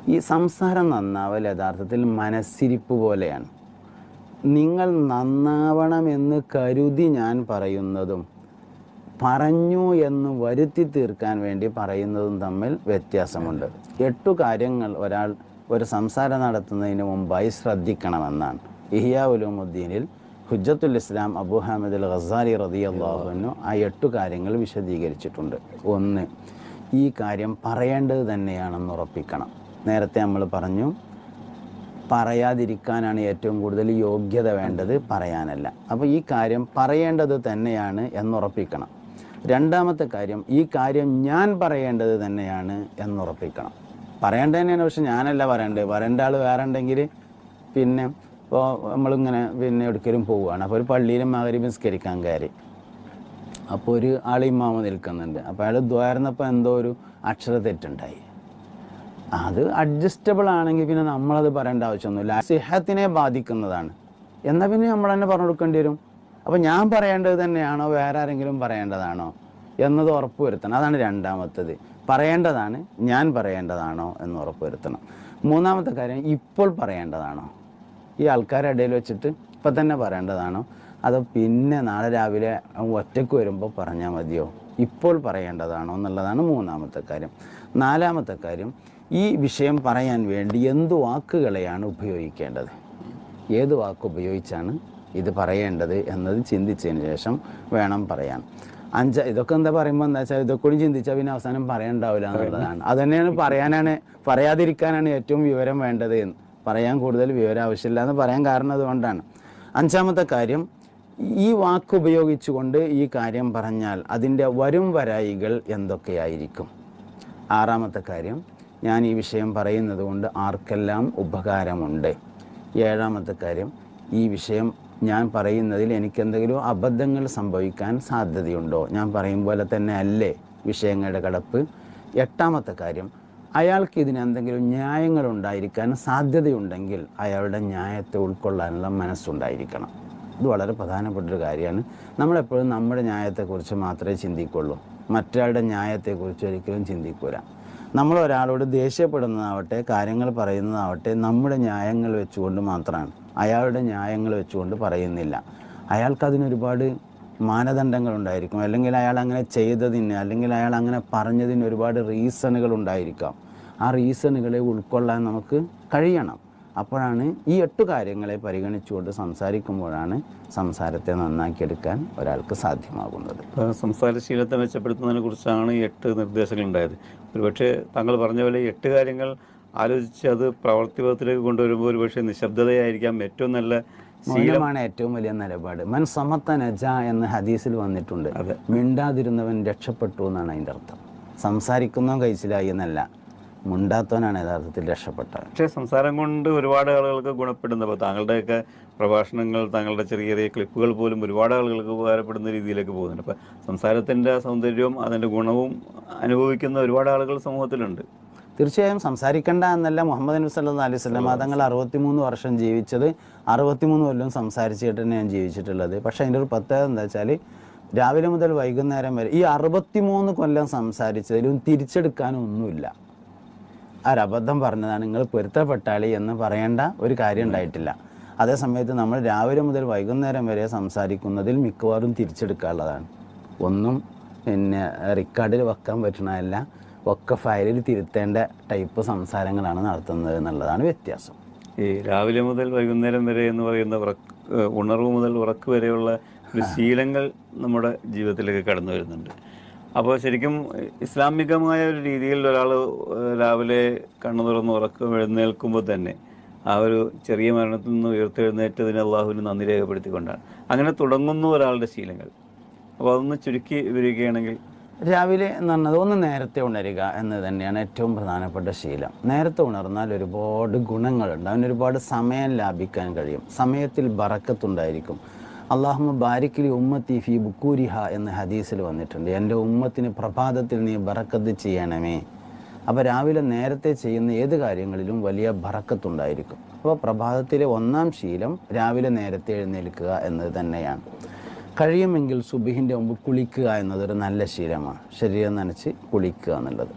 ഈ സംസാരം നന്നാവൽ യഥാർത്ഥത്തിൽ മനസ്സിരിപ്പ് പോലെയാണ്. നിങ്ങൾ നന്നാവണമെന്ന് കരുതി ഞാൻ പറയുന്നതും പറഞ്ഞു എന്ന് വരുത്തി തീർക്കാൻ വേണ്ടി പറയുന്നതും തമ്മിൽ വ്യത്യാസമുണ്ട്. എട്ടു കാര്യങ്ങൾ ഒരാൾ ഒരു സംസാരം നടത്തുന്നതിന് മുമ്പായി ശ്രദ്ധിക്കണമെന്നാണ്. ഇഹിയ ഉലൂമുദ്ദീനിൽ ഹുജ്ജത്തുൽ ഇസ്ലാം അബു ഹാമിദ് അൽ ഖസാലി റതി അള്ളാഹുവിനു ആ എട്ടു കാര്യങ്ങൾ വിശദീകരിച്ചിട്ടുണ്ട്. ഒന്ന് ഈ കാര്യം പറയേണ്ടത് തന്നെയാണെന്ന് ഉറപ്പിക്കണം. നേരത്തെ നമ്മൾ പറഞ്ഞു പറയാതിരിക്കാനാണ് ഏറ്റവും കൂടുതൽ യോഗ്യത വേണ്ടത് പറയാനല്ല. അപ്പോൾ ഈ കാര്യം പറയേണ്ടത് തന്നെയാണ് എന്നുറപ്പിക്കണം രണ്ടാമത്തെ കാര്യം ഈ കാര്യം ഞാൻ പറയേണ്ടത് തന്നെയാണ് എന്നുറപ്പിക്കണം പറയേണ്ടത് തന്നെയാണ്. പക്ഷെ ഞാനല്ല പറയേണ്ടത്. പറയേണ്ട ആൾ വേറെ ഉണ്ടെങ്കിൽ പിന്നെ ഇപ്പോൾ നമ്മളിങ്ങനെ പിന്നെ എടുക്കലും പോവുകയാണ്. അപ്പോൾ ഒരു പള്ളിയിലും മകരി നിസ്കരിക്കാൻ കയറി. അപ്പോൾ ഒരു ആൾ ഇമാമ നിൽക്കുന്നുണ്ട്. അപ്പോൾ അയാൾ ദ്വാരുന്നപ്പോൾ എന്തോ ഒരു അക്ഷര തെറ്റുണ്ടായി. അത് അഡ്ജസ്റ്റബിൾ ആണെങ്കിൽ പിന്നെ നമ്മളത് പറയേണ്ട ആവശ്യമൊന്നുമില്ല. സിഹത്തിനെ ബാധിക്കുന്നതാണ്. എന്നാൽ പിന്നെ നമ്മൾ തന്നെ പറഞ്ഞു കൊടുക്കേണ്ടി വരും. അപ്പോൾ ഞാൻ പറയേണ്ടത് തന്നെയാണോ? വേറെ ആരെങ്കിലും പറയേണ്ടതാണോ? എന്നത് ഉറപ്പുവരുത്തണം. അതാണ് രണ്ടാമത്തത്. പറയേണ്ടതാണ് ഞാൻ പറയേണ്ടതാണോ എന്ന് ഉറപ്പുവരുത്തണം. മൂന്നാമത്തെ കാര്യം ഇപ്പോൾ പറയേണ്ടതാണോ? ഈ ആൾക്കാരുടെ ഇടയിൽ വെച്ചിട്ട് ഇപ്പം തന്നെ പറയേണ്ടതാണോ? അതോ പിന്നെ നാളെ രാവിലെ ഒറ്റയ്ക്ക് വരുമ്പോൾ പറഞ്ഞാൽ മതിയോ? ഇപ്പോൾ പറയേണ്ടതാണോ എന്നുള്ളതാണ് മൂന്നാമത്തെ കാര്യം. നാലാമത്തെ കാര്യം ഈ വിഷയം പറയാൻ വേണ്ടി എന്ത് വാക്കുകളെയാണ് ഉപയോഗിക്കേണ്ടത്? ഏത് വാക്ക് ഉപയോഗിച്ചാണ് ഇത് പറയേണ്ടത് എന്നത് ചിന്തിച്ചതിന് ശേഷം വേണം പറയാൻ. അഞ്ച് ഇതൊക്കെ എന്താ പറയുമ്പോൾ എന്താ വെച്ചാൽ ഇതൊക്കെ കൂടി ചിന്തിച്ചാൽ പിന്നെ അവസാനം പറയണ്ടാവില്ല എന്നുള്ളതാണ്. അത് തന്നെയാണ് പറയാനാണ് പറയാതിരിക്കാനാണ് ഏറ്റവും വിവരം വേണ്ടത് എന്ന്. പറയാൻ കൂടുതൽ വിവരം ആവശ്യമില്ല എന്ന് പറയാൻ കാരണം അതുകൊണ്ടാണ്. അഞ്ചാമത്തെ കാര്യം ഈ വാക്ക് ഉപയോഗിച്ചുകൊണ്ട് ഈ കാര്യം പറഞ്ഞാൽ അതിന്റെ വരും വരായികൾ എന്തൊക്കെയായിരിക്കും? ആറാമത്തെ കാര്യം ഞാൻ ഈ വിഷയം പറയുന്നത് കൊണ്ട് ആർക്കെല്ലാം ഉപകാരമുണ്ട്? ഏഴാമത്തെ കാര്യം ഈ വിഷയം ഞാൻ പറയുന്നതിൽ എനിക്കെന്തെങ്കിലും അബദ്ധങ്ങൾ സംഭവിക്കാൻ സാധ്യതയുണ്ടോ? ഞാൻ പറയും പോലെ തന്നെ അല്ലേ? വിഷയങ്ങളുടെ കടപ്പ്. എട്ടാമത്തെ കാര്യം അയാൾക്ക് ഇതിനെന്തെങ്കിലും ന്യായങ്ങൾ ഉണ്ടായിരിക്കാൻ സാധ്യതയുണ്ടെങ്കിൽ അയാളുടെ ന്യായത്തെ ഉൾക്കൊള്ളാനുള്ള മനസ്സുണ്ടായിരിക്കണം. ഇത് വളരെ പ്രധാനപ്പെട്ടൊരു കാര്യമാണ്. നമ്മളെപ്പോഴും നമ്മുടെ ന്യായത്തെക്കുറിച്ച് മാത്രമേ ചിന്തിക്കുള്ളൂ. മറ്റൊരാളുടെ ന്യായത്തെക്കുറിച്ച് ഒരിക്കലും ചിന്തിക്കൂല. നമ്മൾ ഒരാളോട് ദേഷ്യപ്പെടുന്നതാവട്ടെ കാര്യങ്ങൾ പറയുന്നതാവട്ടെ നമ്മുടെ ന്യായങ്ങൾ വെച്ചുകൊണ്ട് മാത്രമാണ്. അയാളുടെ ന്യായങ്ങൾ വെച്ചുകൊണ്ട് പറയുന്നില്ല. അയാൾക്കതിനൊരുപാട് മാനദണ്ഡങ്ങൾ ഉണ്ടായിരിക്കും അല്ലെങ്കിൽ അയാൾ അങ്ങനെ ചെയ്തതിന് അല്ലെങ്കിൽ അയാൾ അങ്ങനെ പറഞ്ഞതിന് ഒരുപാട് റീസണുകൾ ഉണ്ടായിരിക്കാം ആ റീസണുകളെ ഉൾക്കൊള്ളാൻ നമുക്ക് കഴിയണം. അപ്പോഴാണ് ഈ എട്ട് കാര്യങ്ങളെ പരിഗണിച്ചുകൊണ്ട് സംസാരിക്കുമ്പോഴാണ് സംസാരത്തെ നന്നാക്കിയെടുക്കാൻ ഒരാൾക്ക് സാധ്യമാകുന്നത്. സംസാരശീലത്തെ മെച്ചപ്പെടുത്തുന്നതിനെ കുറിച്ചാണ് എട്ട് നിർദ്ദേശങ്ങൾ ഉണ്ടായത് ഒരുപക്ഷെ താങ്കൾ പറഞ്ഞ പോലെ എട്ട് കാര്യങ്ങൾ ആലോചിച്ച് അത് പ്രവർത്തിപഥത്തിലേക്ക് കൊണ്ടുവരുമ്പോൾ ഒരു പക്ഷേ നിശബ്ദതയായിരിക്കാം. ഏറ്റവും നല്ല മൗനമാണ് ഏറ്റവും വലിയ നിലപാട്. മൻ സമത്ത നജ എന്ന് ഹദീസിൽ വന്നിട്ടുണ്ട്. മിണ്ടാതിരുന്നവൻ രക്ഷപ്പെട്ടു എന്നാണ് അതിന്റെ അർത്ഥം. സംസാരിക്കുന്നവൻ കഴിച്ചിലായി എന്നല്ല മുണ്ടാത്തവനാണ് യഥാർത്ഥത്തിൽ രക്ഷപ്പെട്ടത് പക്ഷേ സംസാരം കൊണ്ട് ഒരുപാട് ആളുകൾക്ക് ഗുണപ്പെടുന്ന അപ്പോൾ താങ്കളുടെയൊക്കെ പ്രഭാഷണങ്ങൾ താങ്കളുടെ ചെറിയ ചെറിയ ക്ലിപ്പുകൾ പോലും ഒരുപാട് ആളുകൾക്ക് ഉപകാരപ്പെടുന്ന രീതിയിലേക്ക് പോകുന്നുണ്ട്. അപ്പോൾ സംസാരത്തിന്റെ സൗന്ദര്യവും അതിന്റെ ഗുണവും അനുഭവിക്കുന്ന ഒരുപാട് ആളുകൾ സമൂഹത്തിലുണ്ട്. തീർച്ചയായും സംസാരിക്കണ്ട എന്നല്ല മുഹമ്മദ് നബി സല്ലാ അലൈഹി സ്വലം തങ്ങൾ അറുപത്തിമൂന്ന് വർഷം ജീവിച്ചത് അറുപത്തിമൂന്ന് കൊല്ലം സംസാരിച്ചിട്ട് ഞാൻ ജീവിച്ചിട്ടുള്ളത്. പക്ഷേ അതിന്റെ ഒരു പ്രത്യേകത എന്താ വെച്ചാൽ രാവിലെ മുതൽ വൈകുന്നേരം വരെ ഈ അറുപത്തിമൂന്ന് കൊല്ലം സംസാരിച്ചതിലും തിരിച്ചെടുക്കാനൊന്നുമില്ല ഒരബദ്ധം പറഞ്ഞതാണ്? നിങ്ങൾ പൊരുത്തപ്പെട്ടാളി എന്ന് പറയേണ്ട ഒരു കാര്യം ഉണ്ടായിട്ടില്ല. അതേ സമയത്ത് നമ്മൾ രാവിലെ മുതൽ വൈകുന്നേരം വരെ സംസാരിക്കുന്നതിൽ മിക്കവാറും തിരിച്ചെടുക്കാനുള്ളതാണ്. ഒന്നും പിന്നെ റെക്കോർഡിൽ വെക്കാൻ പറ്റണതല്ല. ഒക്കെ ഫയലിൽ തിരുത്തേണ്ട ടൈപ്പ് സംസാരങ്ങളാണ് നടത്തുന്നത് എന്നുള്ളതാണ് വ്യത്യാസം. ഈ രാവിലെ മുതൽ വൈകുന്നേരം വരെ എന്ന് പറയുന്ന ഉണർവ് മുതൽ ഉറക്ക് വരെയുള്ള ഒരു ശീലങ്ങൾ നമ്മുടെ ജീവിതത്തിലേക്ക് കടന്നു വരുന്നുണ്ട്. അപ്പോൾ ശരിക്കും ഇസ്ലാമികമായ ഒരു രീതിയിൽ ഒരാൾ രാവിലെ കണ്ണു തുറന്ന് ഉറക്കം എഴുന്നേൽക്കുമ്പോൾ തന്നെ ആ ഒരു ചെറിയ മരണത്തിൽ നിന്ന് ഉയർത്തെഴുന്നേറ്റതിന് അള്ളാഹുവിന് നന്ദി രേഖപ്പെടുത്തിക്കൊണ്ടാണ്. അങ്ങനെ തുടങ്ങുന്നു ഒരാളുടെ ശീലങ്ങൾ. അപ്പോൾ അതൊന്ന് ചുരുക്കി വിവരിക്കുകയാണെങ്കിൽ രാവിലെ എന്ന് പറഞ്ഞത് ഒന്ന് നേരത്തെ ഉണരുക എന്ന് തന്നെയാണ് ഏറ്റവും പ്രധാനപ്പെട്ട ശീലം. നേരത്തെ ഉണർന്നാൽ ഒരുപാട് ഗുണങ്ങളുണ്ട്. അവന് ഒരുപാട് സമയം ലാഭിക്കാൻ കഴിയും. സമയത്തിൽ ബറക്കത്തുണ്ടായിരിക്കും. അള്ളാഹുമ ബാരിക്കലി ഉമ്മത്തി ഫി ബുക്കൂരിഹ എന്ന ഹദീസിൽ വന്നിട്ടുണ്ട്. എന്റെ ഉമ്മത്തിന് പ്രഭാതത്തിൽ നീ ബറക്കത്ത് ചെയ്യണമേ. അപ്പോൾ രാവിലെ നേരത്തെ ചെയ്യുന്ന ഏത് കാര്യങ്ങളിലും വലിയ ബറക്കത്തുണ്ടായിരിക്കും. അപ്പോൾ പ്രഭാതത്തിലെ ഒന്നാം ശീലം രാവിലെ നേരത്തെ എഴുന്നേൽക്കുക എന്നത് തന്നെയാണ്. കഴിയുമെങ്കിൽ സുബിഹിന്റെ മുമ്പ് കുളിക്കുക എന്നതൊരു നല്ല ശീലമാണ്. ശരീരം നനച്ച് കുളിക്കുക എന്നുള്ളത്.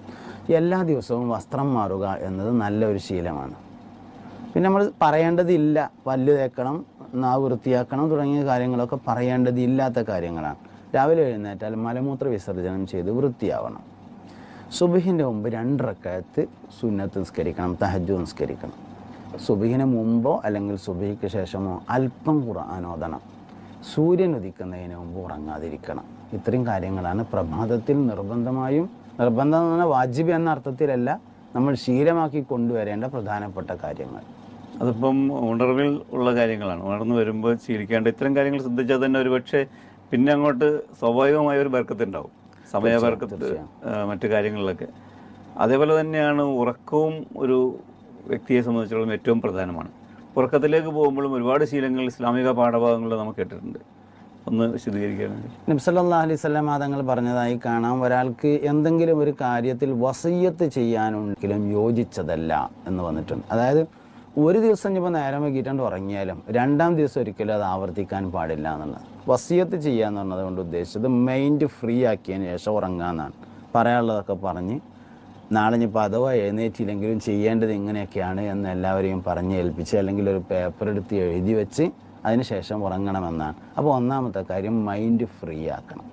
എല്ലാ ദിവസവും വസ്ത്രം മാറുക എന്നത് നല്ലൊരു ശീലമാണ്. പിന്നെ നമ്മൾ പറയേണ്ടതില്ല പല്ല് തേക്കണം നാവ് വൃത്തിയാക്കണം തുടങ്ങിയ കാര്യങ്ങളൊക്കെ പറയേണ്ടതില്ലാത്ത കാര്യങ്ങളാണ്. രാവിലെ എഴുന്നേറ്റാൽ മലമൂത്ര വിസർജനം ചെയ്ത് വൃത്തിയാവണം. സുബിഹിന്റെ മുമ്പ് രണ്ടിറക്കയത്ത് സുന്നത്ത് നിസ്കരിക്കണം തഹജു നിസ്കരിക്കണം. സുബിഹിന് മുമ്പോ അല്ലെങ്കിൽ സുബിഹിക്ക് ശേഷമോ അല്പം ഖുർആൻ ഓതണം. സൂര്യൻ ഉദിക്കുന്നതിന് മുമ്പ് ഉറങ്ങാതിരിക്കണം. ഇത്രയും കാര്യങ്ങളാണ് പ്രഭാതത്തിൽ നിർബന്ധമായും നിർബന്ധം എന്ന് പറഞ്ഞാൽ വാജിബ് എന്ന അർത്ഥത്തിലല്ല നമ്മൾ ശീലമാക്കി കൊണ്ടുവരേണ്ട പ്രധാനപ്പെട്ട കാര്യങ്ങൾ. അതിപ്പം ഉണർവിൽ ഉള്ള കാര്യങ്ങളാണ്. ഉണർന്നു വരുമ്പോൾ ശീലിക്കേണ്ട ഇത്തരം കാര്യങ്ങൾ ശ്രദ്ധിച്ചാൽ തന്നെ ഒരുപക്ഷെ പിന്നെ അങ്ങോട്ട് സ്വാഭാവികമായ ഒരു ബർക്കത്തുണ്ടാവും. സമയബർക്കത്ത് മറ്റു കാര്യങ്ങളിലൊക്കെ. അതേപോലെ തന്നെയാണ് ഉറക്കവും ഒരു വ്യക്തിയെ സംബന്ധിച്ചിടത്തോളം ഏറ്റവും പ്രധാനമാണ്. ഉറക്കത്തിലേക്ക് പോകുമ്പോഴും ഒരുപാട് ശീലങ്ങൾ ഇസ്ലാമിക പാഠഭാഗങ്ങൾ നമുക്ക് കേട്ടിട്ടുണ്ട്. ഒന്ന് വിശദീകരിക്കുകയാണെങ്കിൽ നബ്സല്ലാ അലൈഹി സ്വലാം തങ്ങൾ പറഞ്ഞതായി കാണാം. ഒരാൾക്ക് എന്തെങ്കിലും ഒരു കാര്യത്തിൽ വസയ്യത്ത് ചെയ്യാനുണ്ടെങ്കിലും യോജിച്ചതല്ല എന്ന് വന്നിട്ടുണ്ട്. അതായത് ഒരു ദിവസം ഇപ്പോൾ നേരം വൈകിട്ടുണ്ട് ഉറങ്ങിയാലും രണ്ടാം ദിവസം ഒരിക്കലും അത് ആവർത്തിക്കാൻ പാടില്ല എന്നുള്ളത്. വസിയത്ത് ചെയ്യുക എന്ന് കൊണ്ട് ഉദ്ദേശിച്ചത് മൈൻഡ് ഫ്രീ ആക്കിയതിന് ശേഷം ഉറങ്ങാമെന്നാണ് പറയാനുള്ളതൊക്കെ പറഞ്ഞ് നാളെ ഇനിയിപ്പോൾ അഥവാ എഴുന്നേറ്റില്ലെങ്കിലും ചെയ്യേണ്ടത് ഇങ്ങനെയൊക്കെയാണ് എന്ന് എല്ലാവരെയും പറഞ്ഞ് ഏൽപ്പിച്ച് അല്ലെങ്കിൽ ഒരു പേപ്പർ എടുത്ത് എഴുതി വെച്ച് അതിനുശേഷം ഉറങ്ങണമെന്നാണ്. അപ്പോൾ ഒന്നാമത്തെ കാര്യം മൈൻഡ് ഫ്രീ ആക്കണം.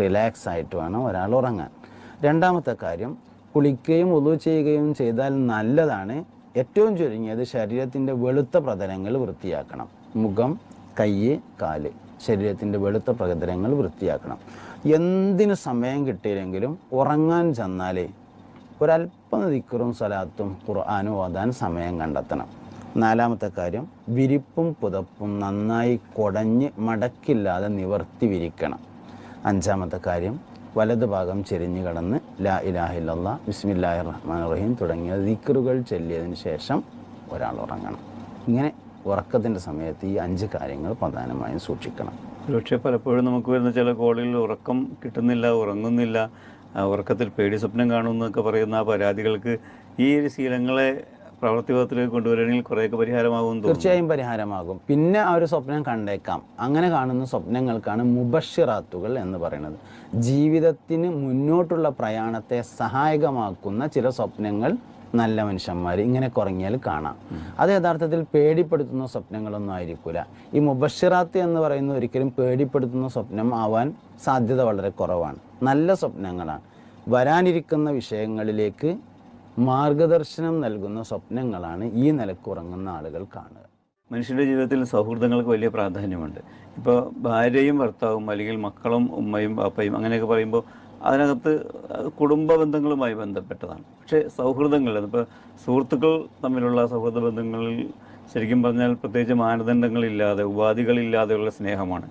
റിലാക്സ് ആയിട്ട് വേണം ഒരാൾ ഉറങ്ങാൻ. രണ്ടാമത്തെ കാര്യം കുളിക്കുകയും ഒതു ചെയ്യുകയും ചെയ്താൽ നല്ലതാണ്. ഏറ്റവും ചുരുങ്ങിയത് ശരീരത്തിന്റെ വെളുത്ത പ്രതലങ്ങൾ വൃത്തിയാക്കണം. മുഖം കൈ കാൽ. ശരീരത്തിന്റെ വെളുത്ത പ്രതലങ്ങൾ വൃത്തിയാക്കണം. എന്തിനു സമയം കിട്ടിയില്ലെങ്കിലും ഉറങ്ങാൻ ചെന്നാലേ ഒരല്പം ദിക്കറും സലാത്തും ഖുർആാനും ഓതാൻ സമയം കണ്ടെത്തണം. നാലാമത്തെ കാര്യം വിരിപ്പും പുതപ്പും നന്നായി കുടഞ്ഞ് മടക്കില്ലാതെ നിവർത്തി വിരിക്കണം. അഞ്ചാമത്തെ കാര്യം വലത് ഭാഗം ചെരിഞ്ഞ് കടന്ന് ലാ ഇലാഹില്ല ബിസ്മില്ലാഹി റഹ്മാൻ റഹീം തുടങ്ങിയ ദിക്കറുകൾ ചൊല്ലിയതിന് ശേഷം ഒരാൾ ഉറങ്ങണം. ഇങ്ങനെ ഉറക്കത്തിന്റെ സമയത്ത് ഈ അഞ്ച് കാര്യങ്ങൾ പ്രധാനമായും സൂക്ഷിക്കണം. പക്ഷേ പലപ്പോഴും നമുക്ക് വരുന്ന ചില കോളുകളിൽ ഉറക്കം കിട്ടുന്നില്ല ഉറങ്ങുന്നില്ല. ഉറക്കത്തിൽ പേടി സ്വപ്നം കാണുമെന്നൊക്കെ പറയുന്ന ആ പരാതികൾക്ക് ഈ ഒരു ശീലങ്ങളെ പ്രവർത്തിപഥത്തിലേക്ക് കൊണ്ടുവരണമെങ്കിൽ കുറേയൊക്കെ പരിഹാരമാകും തീർച്ചയായും പരിഹാരമാകും. പിന്നെ ആ ഒരു സ്വപ്നം കണ്ടേക്കാം. അങ്ങനെ കാണുന്ന സ്വപ്നങ്ങൾക്കാണ് മുബഷിറാത്തുകൾ എന്ന് പറയുന്നത്. ജീവിതത്തിന് മുന്നോട്ടുള്ള പ്രയാണത്തെ സഹായകമാക്കുന്ന ചില സ്വപ്നങ്ങൾ നല്ല മനുഷ്യന്മാർ ഇങ്ങനെ കുറങ്ങിയാൽ കാണാം. അത് യഥാർത്ഥത്തിൽ പേടിപ്പെടുത്തുന്ന സ്വപ്നങ്ങളൊന്നും ആയിരിക്കില്ല ഈ മുബഷിറാത്ത് എന്ന് പറയുന്ന ഒരിക്കലും പേടിപ്പെടുത്തുന്ന സ്വപ്നം ആവാൻ സാധ്യത വളരെ കുറവാണ്. നല്ല സ്വപ്നങ്ങളാണ്. വരാനിരിക്കുന്ന വിഷയങ്ങളിലേക്ക് മാർഗദർശനം നൽകുന്ന സ്വപ്നങ്ങളാണ് ഈ നിലയ്ക്ക് ഉറങ്ങുന്ന ആളുകൾ കാണുക. മനുഷ്യന്റെ ജീവിതത്തിൽ സൗഹൃദങ്ങൾക്ക് വലിയ പ്രാധാന്യമുണ്ട്. ഇപ്പോൾ ഭാര്യയും ഭർത്താവും അല്ലെങ്കിൽ മക്കളും ഉമ്മയും പാപ്പയും അങ്ങനെയൊക്കെ പറയുമ്പോൾ അതിനകത്ത് കുടുംബ ബന്ധങ്ങളുമായി ബന്ധപ്പെട്ടതാണ്. പക്ഷേ സൗഹൃദങ്ങൾ ഇപ്പോൾ സുഹൃത്തുക്കൾ തമ്മിലുള്ള സൗഹൃദ ബന്ധങ്ങളിൽ ശരിക്കും പറഞ്ഞാൽ പ്രത്യേകിച്ച് മാനദണ്ഡങ്ങളില്ലാതെ ഉപാധികളില്ലാതെയുള്ള സ്നേഹമാണ്.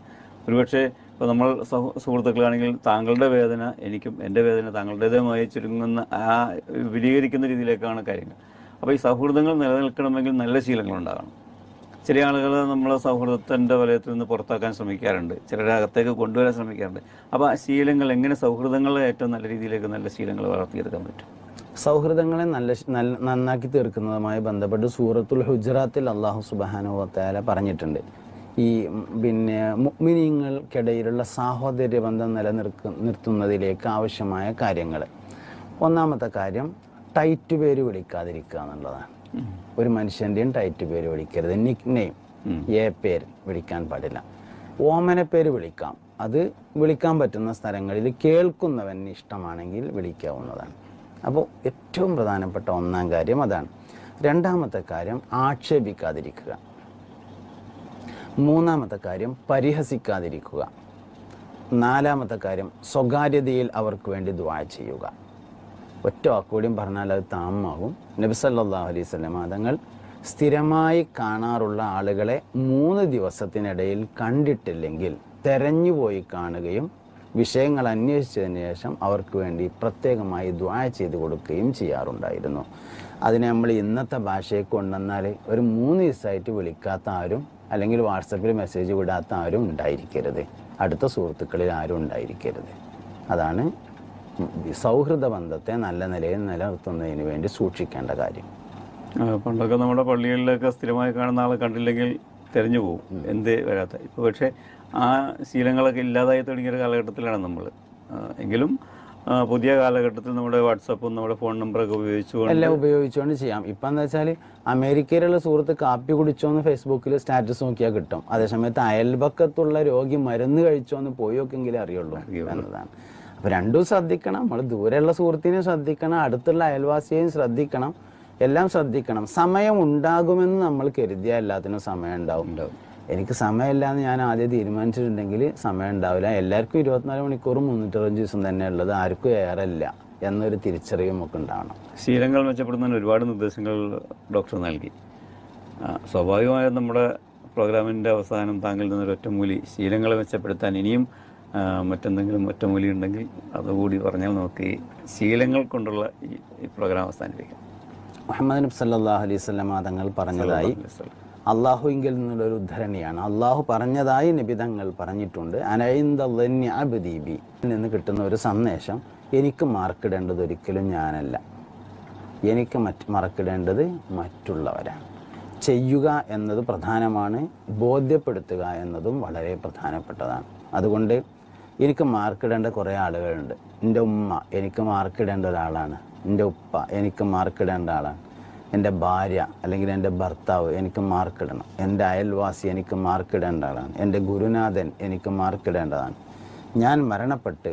ഒരുപക്ഷെ ഇപ്പോൾ നമ്മൾ സൗ സുഹൃത്തുക്കളാണെങ്കിൽ താങ്കളുടെ വേദന എനിക്കും എന്റെ വേദന താങ്കളുടേതുമായി ചുരുങ്ങുന്ന ആ വിപുലീകരിക്കുന്ന രീതിയിലേക്കാണ് കാര്യങ്ങൾ. അപ്പോൾ ഈ സൗഹൃദങ്ങൾ നിലനിൽക്കണമെങ്കിൽ നല്ല ശീലങ്ങളുണ്ടാകണം. ചില ആളുകൾ നമ്മളെ സൗഹൃദത്തിന്റെ വലയത്തിൽ നിന്ന് പുറത്താക്കാൻ ശ്രമിക്കാറുണ്ട്. ചിലരെ അകത്തേക്ക് കൊണ്ടുവരാൻ ശ്രമിക്കാറുണ്ട്. അപ്പോൾ ആ ശീലങ്ങൾ എങ്ങനെ സൗഹൃദങ്ങളെ ഏറ്റവും നല്ല രീതിയിലേക്ക് നല്ല ശീലങ്ങൾ വളർത്തിയെടുക്കാൻ പറ്റും? സൗഹൃദങ്ങളെ നല്ല നന്നാക്കി തീർക്കുന്നതുമായി ബന്ധപ്പെട്ട് സൂറത്തുൽ ഹുജറാത്തിൽ അള്ളാഹു സുബാനുവത്താല പറഞ്ഞിട്ടുണ്ട്. ഈ പിന്നെ മുഗ്മിനിങ്ങൾക്കിടയിലുള്ള സാഹോദര്യ ബന്ധം നിലനിർക്ക നിർത്തുന്നതിലേക്ക് ആവശ്യമായ കാര്യങ്ങൾ ഒന്നാമത്തെ കാര്യം ടൈറ്റ് പേര് വിളിക്കാതിരിക്കുക എന്നുള്ളതാണ്. ഒരു മനുഷ്യന്റെയും ടൈറ്റ് പേര് വിളിക്കരുത്. നിക് നെയിം ഏ പേര് വിളിക്കാൻ പാടില്ല. ഓമന പേര് വിളിക്കാം. അത് വിളിക്കാൻ പറ്റുന്ന സ്ഥലങ്ങളിൽ കേൾക്കുന്നവന് ഇഷ്ടമാണെങ്കിൽ വിളിക്കാവുന്നതാണ്. അപ്പോൾ ഏറ്റവും പ്രധാനപ്പെട്ട ഒന്നാം കാര്യം അതാണ്. രണ്ടാമത്തെ കാര്യം ആക്ഷേപിക്കാതിരിക്കുക. മൂന്നാമത്തെ കാര്യം പരിഹസിക്കാതിരിക്കുക. നാലാമത്തെ കാര്യം സ്വകാര്യതയിൽ അവർക്ക് വേണ്ടി ദ്വാ ചെയ്യുക. ഒറ്റ വാക്കുകൂടിയും പറഞ്ഞാൽ അത് താമാവും നബി സല്ലല്ലാഹു അലൈഹി സ്വലമ തങ്ങൾ സ്ഥിരമായി കാണാറുള്ള ആളുകളെ മൂന്ന് ദിവസത്തിനിടയിൽ കണ്ടിട്ടില്ലെങ്കിൽ തെരഞ്ഞു പോയി കാണുകയും വിഷയങ്ങൾ അന്വേഷിച്ചതിന് ശേഷം അവർക്ക് വേണ്ടി പ്രത്യേകമായി ദ്വായ ചെയ്തു കൊടുക്കുകയും ചെയ്യാറുണ്ടായിരുന്നു. അതിനെ നമ്മൾ ഇന്നത്തെ ഭാഷയെ കൊണ്ടുവന്നാൽ ഒരു മൂന്ന് ദിവസമായിട്ട് വിളിക്കാത്ത ആരും അല്ലെങ്കിൽ വാട്സപ്പിൽ മെസ്സേജ് വിടാത്ത ആരും ഉണ്ടായിരിക്കരുത്. അടുത്ത സുഹൃത്തുക്കളിൽ ആരും ഉണ്ടായിരിക്കരുത്. അതാണ് സൗഹൃദ ബന്ധത്തെ നല്ല നിലയിൽ നിലനിർത്തുന്നതിന് വേണ്ടി സൂക്ഷിക്കേണ്ട കാര്യം. പണ്ടൊക്കെ നമ്മുടെ പള്ളികളിലൊക്കെ സ്ഥിരമായി കാണുന്ന ആളെ കണ്ടില്ലെങ്കിൽ തെരഞ്ഞു പോകും എന്തേ വരാത്ത. ഇപ്പോൾ പക്ഷേ ആ ശീലങ്ങളൊക്കെ ഇല്ലാതായി തുടങ്ങിയ ഒരു കാലഘട്ടത്തിലാണ് നമ്മൾ എങ്കിലും പുതിയ കാലഘട്ടത്തിൽ നമ്മുടെ വാട്സപ്പും നമ്മുടെ ഫോൺ നമ്പറൊക്കെ ഉപയോഗിച്ചുകൊണ്ട് എല്ലാം ഉപയോഗിച്ചുകൊണ്ട് ചെയ്യാം. ഇപ്പം എന്താ വെച്ചാൽ അമേരിക്കയിലുള്ള സുഹൃത്ത് കാപ്പി കുടിച്ചോന്ന് ഫേസ്ബുക്കിൽ സ്റ്റാറ്റസ് നോക്കിയാൽ കിട്ടും. അതേസമയത്ത് അയൽപക്കത്തുള്ള രോഗി മരുന്ന് കഴിച്ചോന്ന് പോയി നോക്കെങ്കിലേ അറിയുള്ളൂ. എന്നതാണ്. അപ്പോൾ രണ്ടും ശ്രദ്ധിക്കണം. നമ്മൾ ദൂരെയുള്ള സുഹൃത്തിനെയും ശ്രദ്ധിക്കണം. അടുത്തുള്ള അയൽവാസിയെയും ശ്രദ്ധിക്കണം. എല്ലാം ശ്രദ്ധിക്കണം. സമയം ഉണ്ടാകുമെന്ന് നമ്മൾ കരുതിയാൽ എല്ലാത്തിനും സമയം ഉണ്ടാവും. എനിക്ക് സമയമില്ല എന്ന് ഞാൻ ആദ്യം തീരുമാനിച്ചിട്ടുണ്ടെങ്കിൽ സമയം ഉണ്ടാവില്ല. എല്ലാവർക്കും ഇരുപത്തിനാല് മണിക്കൂറും മുന്നൂറ്ററുപത് ദിവസം തന്നെ ഉള്ളത് ആർക്കും ഏറെ ഇല്ല എന്നൊരു തിരിച്ചറിവും ഒക്കെ ഉണ്ടാവണം. ശീലങ്ങൾ മെച്ചപ്പെടുന്നതിന് ഒരുപാട് നിർദ്ദേശങ്ങൾ ഡോക്ടർ നൽകി. സ്വാഭാവികമായും നമ്മുടെ പ്രോഗ്രാമിന്റെ അവസാനം താങ്കളിൽ നിന്നൊരു ഒറ്റമൂലി ശീലങ്ങളെ മെച്ചപ്പെടുത്താൻ ഇനിയും മറ്റെന്തെങ്കിലും ഒറ്റമൂലി ഉണ്ടെങ്കിൽ അതുകൂടി പറഞ്ഞാൽ നമുക്ക് ശീലങ്ങൾ കൊണ്ടുള്ള ഈ പ്രോഗ്രാം അവസാനിപ്പിക്കാം. മുഹമ്മദ് നബി സല്ലല്ലാഹു അലൈഹി സ്വലമ തങ്ങൾ പറഞ്ഞതായി നിന്നുള്ള ഒരു ഉദ്ധരണിയാണ്. അള്ളാഹു പറഞ്ഞതായി നിബിതങ്ങൾ പറഞ്ഞിട്ടുണ്ട്. അനൈന്ദീബി നിന്ന് കിട്ടുന്ന ഒരു സന്ദേശം എനിക്ക് മാർക്കിടേണ്ടത് ഒരിക്കലും ഞാനല്ല. എനിക്ക് മറ്റ് മറക്കിടേണ്ടത് മറ്റുള്ളവരാണ്. ചെയ്യുക എന്നത് പ്രധാനമാണ്. ബോധ്യപ്പെടുത്തുക എന്നതും വളരെ പ്രധാനപ്പെട്ടതാണ്. അതുകൊണ്ട് എനിക്ക് മാർക്കിടേണ്ട കുറേ ആളുകളുണ്ട്. എന്റെ ഉമ്മ എനിക്ക് മാർക്കിടേണ്ട ഒരാളാണ്. എന്റെ ഉപ്പ എനിക്ക് മാർക്കിടേണ്ട ആളാണ്. എന്റെ ഭാര്യ അല്ലെങ്കിൽ എന്റെ ഭർത്താവ് എനിക്ക് മാർക്കിടണം എന്റെ അയൽവാസി എനിക്ക് മാർക്കിടേണ്ട ആളാണ്. എന്റെ ഗുരുനാഥൻ എനിക്ക് മാർക്കിടേണ്ടതാണ് ഞാൻ മരണപ്പെട്ട്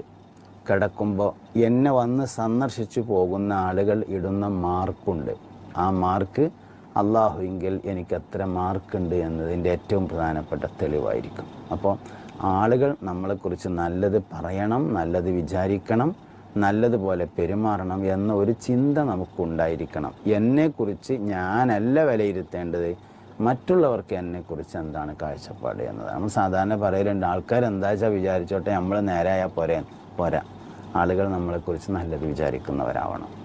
കിടക്കുമ്പോൾ എന്നെ വന്ന് സന്ദർശിച്ചു പോകുന്ന ആളുകൾ ഇടുന്ന മാർക്കുണ്ട് ആ മാർക്ക് അള്ളാഹുവിങ്കിൽ എനിക്ക് എത്ര മാർക്കുണ്ട് എന്നതിന്റെ ഏറ്റവും പ്രധാനപ്പെട്ട തെളിവായിരിക്കും. അപ്പോൾ ആളുകൾ നമ്മളെക്കുറിച്ച് നല്ലത് പറയണം നല്ലത് വിചാരിക്കണം നല്ലതുപോലെ പെരുമാറണം എന്ന ഒരു ചിന്ത നമുക്കുണ്ടായിരിക്കണം. എന്നെക്കുറിച്ച് ഞാനല്ല വിലയിരുത്തേണ്ടത് മറ്റുള്ളവർക്ക് എന്നെക്കുറിച്ച് എന്താണ് കാഴ്ചപ്പാട് എന്നത്? നമ്മൾ സാധാരണ പറയലുണ്ട് ആൾക്കാർ എന്താ വെച്ചാൽ വിചാരിച്ചോട്ടെ നമ്മൾ നേരായാൽ പോരെ പോരാ. ആളുകൾ നമ്മളെക്കുറിച്ച് നല്ലത് വിചാരിക്കുന്നവരാവണം.